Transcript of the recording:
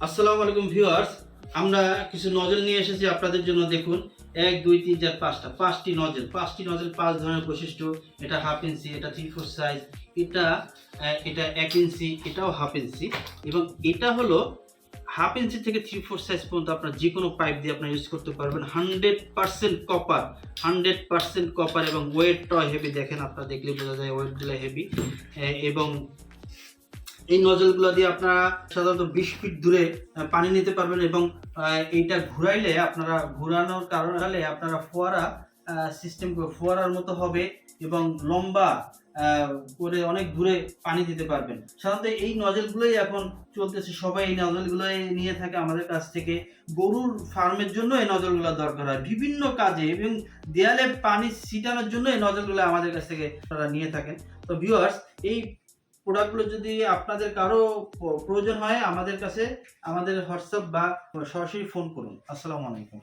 আসসালামু আলাইকুম ভিউয়ার্স, আমরা কিছু নজল নিয়ে এসেছি আপনাদের জন্য। দেখুন, এক, দুই, তিন, চার, পাঁচটা। পাঁচটি নজল পাঁচটি নজল পাঁচ ধরনের বৈশিষ্ট্য। এটা হাফ ইঞ্চি, এটা থ্রি ফোর সাইজ এটা এটা এক ইঞ্চি, এটাও হাফ ইঞ্চি। এবং এটা হলো হাফ ইঞ্চি থেকে থ্রি ফোর সাইজ পর্যন্ত আপনার যে কোনো পাইপ দিয়ে আপনার ইউজ করতে পারবেন। Hundred percent copper hundred percent copper এবং ওয়েটটাও হেভি দেখেন, আপনারা দেখলে বোঝা যায় ওয়েটগুলো হেভি এবং এই নজলগুলো দিয়ে আপনারা সাধারণত বিশ ফিট দূরে পানি নিতে পারবেন এবং এইটা ঘুরাইলে আপনারা, ঘুরানোর কারণে আপনারা ফোয়ারা সিস্টেম ফোয়ারার মতো হবে এবং লম্বা করে অনেক দূরে পানি দিতে পারবেন। সাধারণত এই নজলগুলোই এখন চলতেছে, সবাই এই নজলগুলোই নিয়ে থাকে আমাদের কাছ থেকে। গরুর ফার্মের জন্য এই নজলগুলো দরকার হয়। বিভিন্ন কাজে এবং দেয়ালে পানি ছিটানোর জন্য এই নজলগুলো আমাদের কাছ থেকে তারা নিয়ে থাকেন। তো ভিউয়ার্স এই প্রোডাক্টগুলো যদি আপনাদের কারও প্রয়োজন হয়, আমাদের কাছে, আমাদের হোয়াটসঅ্যাপ বা সরাসরি ফোন করুন। আসসালামু আলাইকুম।